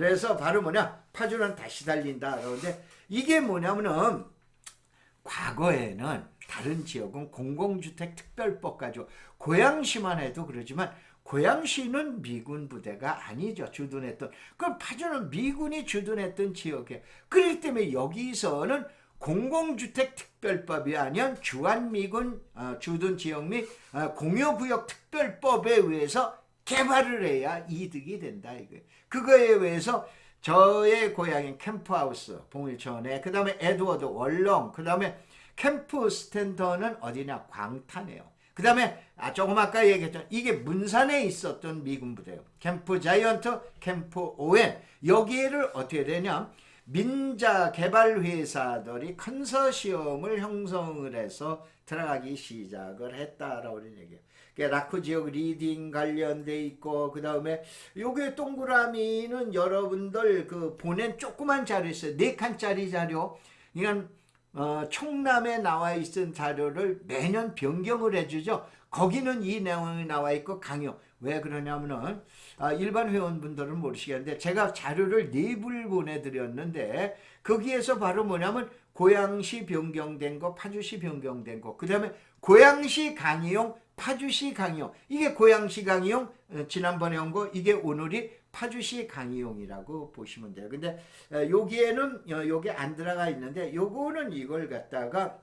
그래서 바로 뭐냐? 파주는 다시 달린다. 그러는데 이게 뭐냐면은 과거에는 다른 지역은 공공주택 특별법 가지고 고양시만 해도 그러지만 고양시는 미군 부대가 아니죠. 주둔했던. 그 파주는 미군이 주둔했던 지역에. 그렇기 때문에 여기서는 공공주택 특별법이 아니라 주한미군 어, 주둔 지역 및 어, 공여구역 특별법에 의해서 개발을 해야 이득이 된다 이거예요. 그거에 의해서 저의 고향인 캠프하우스 봉일천에 그 다음에 에드워드 월렁 그 다음에 캠프 스탠더는 어디냐 광탄이에요. 그 다음에 아, 조금 아까 얘기했던 이게 문산에 있었던 미군 부대예요. 캠프 자이언트, 캠프 오웬 여기를 어떻게 되냐 민자 개발 회사들이 컨소시엄을 형성을 해서 들어가기 시작을 했다라고 그런 얘기예요. 그러니까 라크 지역 리딩 관련돼 있고 그 다음에 요게 동그라미는 여러분들 그 보낸 조그만 자료 있어요. 네 칸짜리 자료. 그러니까 어, 총남에 나와 있은 자료를 매년 변경을 해주죠. 거기는 이 내용이 나와 있고 강요. 왜 그러냐면은 아, 일반 회원분들은 모르시겠는데 제가 자료를 네불 보내드렸는데 거기에서 바로 뭐냐면 고양시 변경된 거, 파주시 변경된 거, 그 다음에 고양시 강의용, 파주시 강의용. 이게 고양시 강의용 어, 지난번에 온 거, 이게 오늘이 파주시 강의용이라고 보시면 돼요. 근데 어, 여기에는 어, 여기 안 들어가 있는데 요거는 이걸 갖다가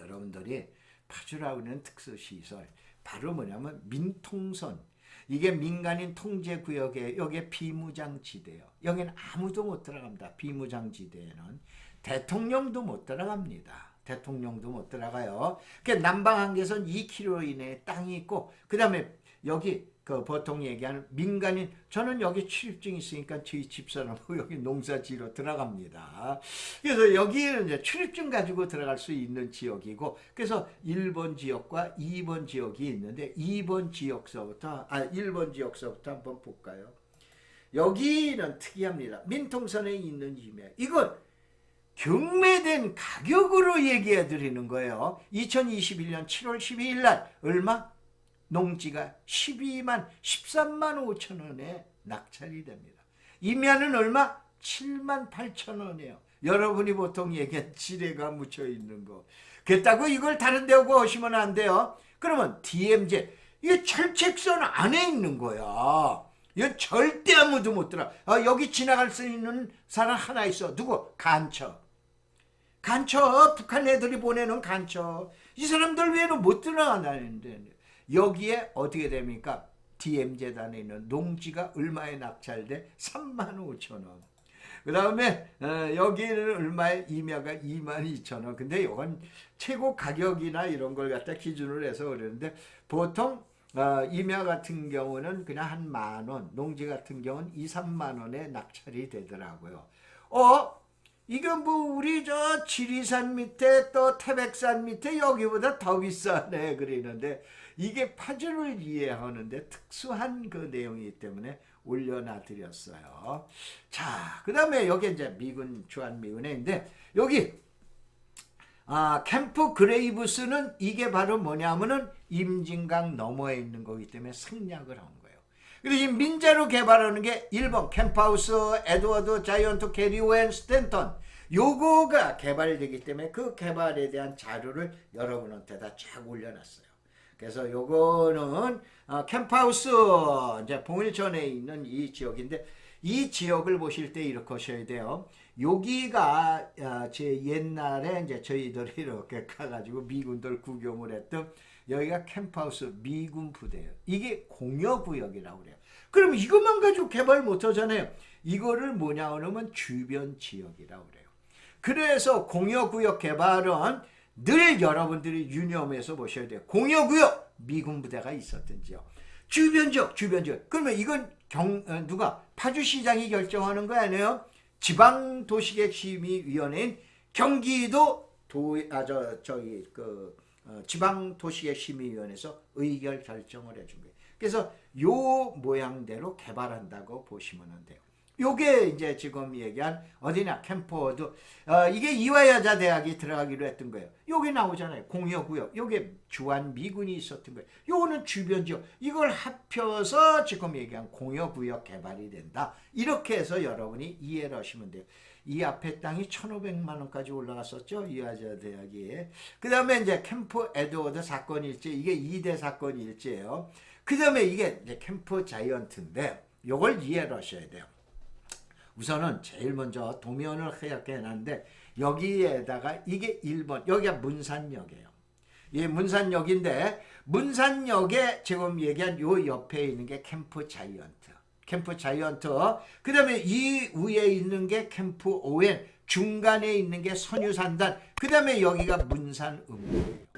여러분들이 파주라고 하는 특수시설 바로 뭐냐면 민통선 이게 민간인 통제 구역에 여기에 비무장지대요. 여기는 아무도 못 들어갑니다. 비무장지대에는 대통령도 못 들어갑니다. 대통령도 못 들어가요. 그 남방 한계선 2km 이내에 땅이 있고 그 다음에 여기 그 보통 얘기하는 민간인 저는 여기 출입증 있으니까 저희 집사람하고 여기 농사지로 들어갑니다. 그래서 여기는 이제 출입증 가지고 들어갈 수 있는 지역이고 그래서 1번 지역과 2번 지역이 있는데 2번 지역서부터 아 1번 지역서부터 한번 볼까요? 여기는 특이합니다. 민통선에 있는 임야. 이건 경매된 가격으로 얘기해 드리는 거예요. 2021년 7월 12일 날 얼마? 농지가 12만 13만 5천 원에 낙찰이 됩니다. 임야는 얼마? 7만 8천 원이에요. 여러분이 보통 얘기한 지뢰가 묻혀 있는 거. 그렇다고 이걸 다른 데 오고 오시면 안 돼요. 그러면 DMZ 이게 철책선 안에 있는 거야. 이건 절대 아무도 못 들어. 아, 여기 지나갈 수 있는 사람 하나 있어. 누구? 간첩. 간첩. 북한 애들이 보내는 간첩. 이 사람들 외에는 못 들어가는데 여기에 어떻게 됩니까? DM 재단에 있는 농지가 얼마에 낙찰돼? 3만 5천 원. 그 다음에 어, 여기는 얼마에 임야가 2만 2천 원. 근데 이건 최고 가격이나 이런 걸 갖다 기준으로 해서 그러는데 보통 어, 임야 같은 경우는 그냥 한 만 원, 농지 같은 경우는 2, 3만 원에 낙찰이 되더라고요. 어? 이건 뭐 우리 저 지리산 밑에 또 태백산 밑에 여기보다 더 비싸네 그러는데 이게 파주를 이해하는데 특수한 그 내용이기 때문에 올려놔 드렸어요. 자, 그 다음에 여기 이제 미군 주한미군인데 여기 아, 캠프 그레이브스는 이게 바로 뭐냐면은 임진강 너머에 있는 거기 때문에 생략을 한 거예요. 그리고 이 민재로 개발하는 게 1번 캠프하우스, 에드워드, 자이언트, 캐리 웬 스탠턴 요거가 개발되기 때문에 그 개발에 대한 자료를 여러분한테 다 쫙 올려놨어요. 그래서 요거는 어, 캠프하우스 이제 봉일천에 있는 이 지역인데 이 지역을 보실 때 이렇게 하셔야 돼요. 여기가 어, 제 옛날에 이제 저희들이 이렇게 가가지고 미군들 구경을 했던 여기가 캠프하우스 미군 부대예요. 이게 공여구역이라고 그래요. 그럼 이것만 가지고 개발 못하잖아요. 이거를 뭐냐 그러면 주변 지역이라고 그래요. 그래서 공여구역 개발은 늘 여러분들이 유념해서 보셔야 돼요. 공여구역 미군 부대가 있었던 지역. 주변 지역, 주변 지역. 그러면 이건 경 어, 누가 파주시장이 결정하는 거 아니에요? 지방도시계획심의위원회인 경기도 도 아 저 저기 그 어, 지방도시계획심의위원회에서 의결 결정을 해준 거예요. 그래서 요 모양대로 개발한다고 보시면 돼요. 요게 이제 지금 얘기한 어디냐 캠퍼워드 어, 이게 이화여자 대학이 들어가기로 했던 거예요. 요게 나오잖아요. 공여구역. 요게 주한 미군이 있었던 거예요. 요거는 주변 지역. 이걸 합쳐서 지금 얘기한 공여구역 개발이 된다. 이렇게 해서 여러분이 이해를 하시면 돼요. 이 앞에 땅이 1,500만 원까지 올라갔었죠. 이화여자 대학이. 그 다음에 이제 캠프 에드워드 사건 일지. 이게 2대 사건 일지예요. 그 다음에 이게 이제 캠프 자이언트인데 요걸 이해를 하셔야 돼요. 우선은 제일 먼저 도면을 하얗게 해놨는데 여기에다가 이게 1번 여기가 문산역이에요. 이 문산역인데 문산역에 지금 얘기한 요 옆에 있는 게 캠프 자이언트. 캠프 자이언트. 그 다음에 이 위에 있는 게 캠프 오웬. 중간에 있는 게 선유산단. 그 다음에 여기가 문산읍이에요.